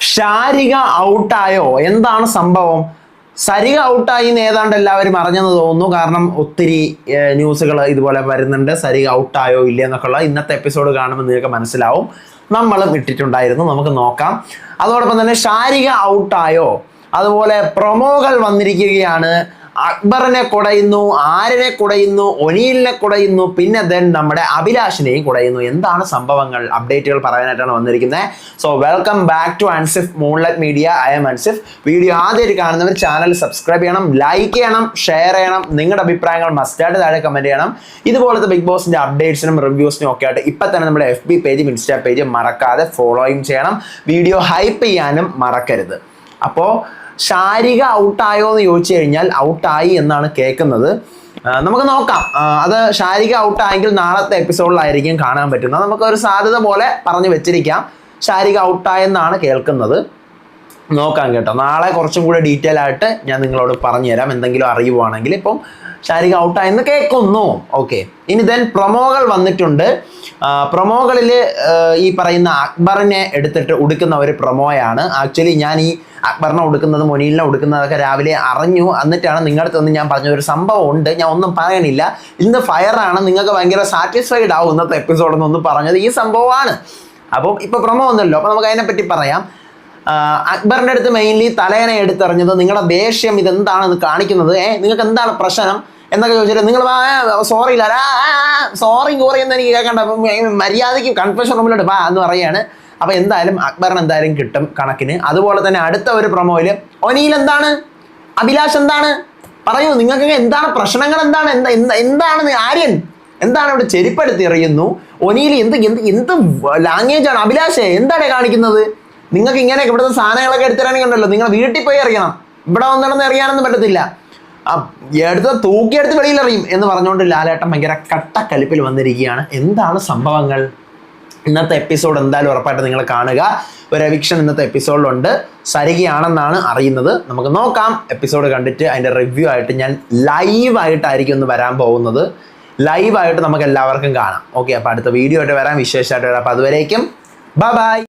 ഷാരിക ഔട്ടായോ? എന്താണ് സംഭവം? സരിക ഔട്ടായി എന്ന് ഏതാണ്ട് എല്ലാവരും അറിഞ്ഞെന്ന് തോന്നുന്നു. കാരണം ഒത്തിരി ന്യൂസുകൾ ഇതുപോലെ വരുന്നുണ്ട്. സരിക ഔട്ടായോ ഇല്ല എന്നൊക്കെയുള്ള ഇന്നത്തെ എപ്പിസോഡ് കാണുമ്പോൾ നിങ്ങൾക്ക് മനസ്സിലാവും. നമ്മളും ഇട്ടിട്ടുണ്ടായിരുന്നു. നമുക്ക് നോക്കാം. അതോടൊപ്പം തന്നെ ഷാരിക ഔട്ടായോ? അതുപോലെ പ്രൊമോകൾ വന്നിരിക്കുകയാണ്. അക്ബറിനെ കുടയുന്നു ആരനെ കുടയുന്നു ഒനീലിനെ കുടയുന്നു പിന്നെ ദെൻ നമ്മുടെ അഭിലാഷിനെയും കുടയുന്നു. എന്താണ് സംഭവങ്ങൾ? അപ്ഡേറ്റുകൾ പറയാനായിട്ടാണ് വന്നിരിക്കുന്നത്. So welcome back to Ansif moonlight media I M Ansif video ആദ്യമായിട്ട് കാണുന്നവർ ചാനൽ സബ്സ്ക്രൈബ് ചെയ്യണം ലൈക്ക് ചെയ്യണം ഷെയർ ചെയ്യണം. നിങ്ങളുടെ അഭിപ്രായങ്ങൾ മസ്റ്റായിട്ട് താഴെ കമന്റ് ചെയ്യണം. ഇതുപോലത്തെ ബിഗ് ബോസിന്റെ അപ്ഡേറ്റ്സിനും റിവ്യൂസിനും ഒക്കെ ആയിട്ട് ഇപ്പം തന്നെ നമ്മുടെ എഫ് ബി പേജും ഇൻസ്റ്റാ പേജും മറക്കാതെ ഫോളോയും ചെയ്യണം. വീഡിയോ ഹൈപ്പ് ചെയ്യാനും മറക്കരുത്. അപ്പോൾ ശാരിക ഔട്ടായോ എന്ന് ചോദിച്ചു കഴിഞ്ഞാൽ ഔട്ടായി എന്നാണ് കേൾക്കുന്നത്. നമുക്ക് നോക്കാം. അത് ശാരിക ഔട്ടായെങ്കിൽ നാളത്തെ എപ്പിസോഡിലായിരിക്കും കാണാൻ പറ്റുന്നത്. നമുക്ക് ഒരു സാധ്യത പോലെ പറഞ്ഞു വെച്ചിരിക്കാം. ശാരിക ഔട്ടായെന്നാണ് കേൾക്കുന്നത്. നോക്കാം കേട്ടോ. നാളെ കുറച്ചും കൂടെ ഡീറ്റെയിൽ ആയിട്ട് ഞാൻ നിങ്ങളോട് പറഞ്ഞു തരാം എന്തെങ്കിലും അറിയുവാണെങ്കിൽ ഇപ്പം ശാരിക ഔട്ടായെന്ന് കേൾക്കുന്നു. ഓക്കെ ഇനി ദെൻ പ്രൊമോകൾ വന്നിട്ടുണ്ട്. പ്രൊമോകളിൽ ഈ പറയുന്ന അക്ബറിനെ എടുത്തിട്ട് ഉടുക്കുന്ന ഒരു പ്രൊമോയാണ്. ആക്ച്വലി ഞാൻ ഈ അക്ബറിനെ ഉടുക്കുന്നത് മൊനീലിനെ ഉടുക്കുന്നതൊക്കെ രാവിലെ അറിഞ്ഞു. എന്നിട്ടാണ് നിങ്ങളുടെ അടുത്ത് ഞാൻ പറഞ്ഞ ഒരു സംഭവം ഉണ്ട്. ഞാൻ ഒന്നും പറയണില്ല. ഇന്ന് ഫയറാണ് നിങ്ങൾക്ക് ഭയങ്കര സാറ്റിസ്ഫൈഡ് ആവും ഇന്നത്തെ എപ്പിസോഡ് എന്നൊന്നും പറഞ്ഞത് ഈ സംഭവമാണ്. അപ്പം ഇപ്പം പ്രൊമോ ഒന്നല്ലോ അപ്പം നമുക്ക് അതിനെപ്പറ്റി പറയാം. ആ, അക്ബറിന്റെ അടുത്ത് മെയിൻലി തലേനെ എടുത്തെറിഞ്ഞത് നിങ്ങളുടെ ദേഷ്യം ഇതെന്താണെന്ന് ഇത് കാണിക്കുന്നത്? ഏ നിങ്ങൾക്ക് എന്താണ് പ്രശ്നം? എന്നൊക്കെ ചോദിച്ചിട്ട് നിങ്ങൾ സോറി ഇല്ല. സോറി കോറി എന്ന് എനിക്ക് കേൾക്കണ്ട. മര്യാദയ്ക്ക് കൺഫ്യൂഷൻ റൂമിലോട്ട് വാ എന്ന് പറയാണ് അപ്പൊ എന്തായാലും അക്ബറിന് എന്തായാലും കിട്ടും കണക്കിന്. അതുപോലെ തന്നെ അടുത്ത ഒരു പ്രൊമോയിൽ ഒനിയിൽ എന്താണ്? അഭിലാഷ് എന്താണ്? പറയൂ നിങ്ങൾക്ക് എന്താണ് പ്രശ്നങ്ങൾ? എന്താണ്? എന്താ എന്താ എന്താണ് ആര്യൻ? എന്താണ് ഇവിടെ ചെരുപ്പെടുത്തി എറിയുന്നു? ഒനിയിൽ എന്ത് എന്ത് എന്ത് ലാംഗ്വേജ് ആണ്? അഭിലാഷേ എന്താണ് കാണിക്കുന്നത്? നിങ്ങൾക്ക് ഇങ്ങനെ ഇവിടുത്തെ സാധനങ്ങളൊക്കെ എടുത്തിറങ്ങി ഉണ്ടല്ലോ നിങ്ങൾ വീട്ടിൽ പോയി അറിയണം. ഇവിടെ വന്നിടന്ന് അറിയാനൊന്നും പറ്റത്തില്ല. എടുത്ത് തൂക്കിയെടുത്ത് വെളിയിൽ അറിയും എന്ന് പറഞ്ഞുകൊണ്ട് ലാലേട്ടൻ ഭയങ്കര കട്ടക്കലിപ്പിൽ വന്നിരിക്കുകയാണ്. എന്താണ് സംഭവങ്ങൾ? ഇന്നത്തെ എപ്പിസോഡ് എന്തായാലും ഉറപ്പായിട്ട് നിങ്ങൾ കാണുക. ഒരു എവിക്ഷൻ ഇന്നത്തെ എപ്പിസോഡിലുണ്ട് സരികയാണെന്നാണ് അറിയുന്നത്. നമുക്ക് നോക്കാം. എപ്പിസോഡ് കണ്ടിട്ട് അതിന്റെ റിവ്യൂ ആയിട്ട് ഞാൻ ലൈവായിട്ടായിരിക്കും ഒന്ന് വരാൻ പോകുന്നത്. ലൈവായിട്ട് നമുക്ക് എല്ലാവർക്കും കാണാം. ഓക്കെ അപ്പോൾ അടുത്ത വീഡിയോ ആയിട്ട് വരാം. വിശേഷമായിട്ട് വരാം. അപ്പോൾ അതുവരേക്കും ബൈ ബൈ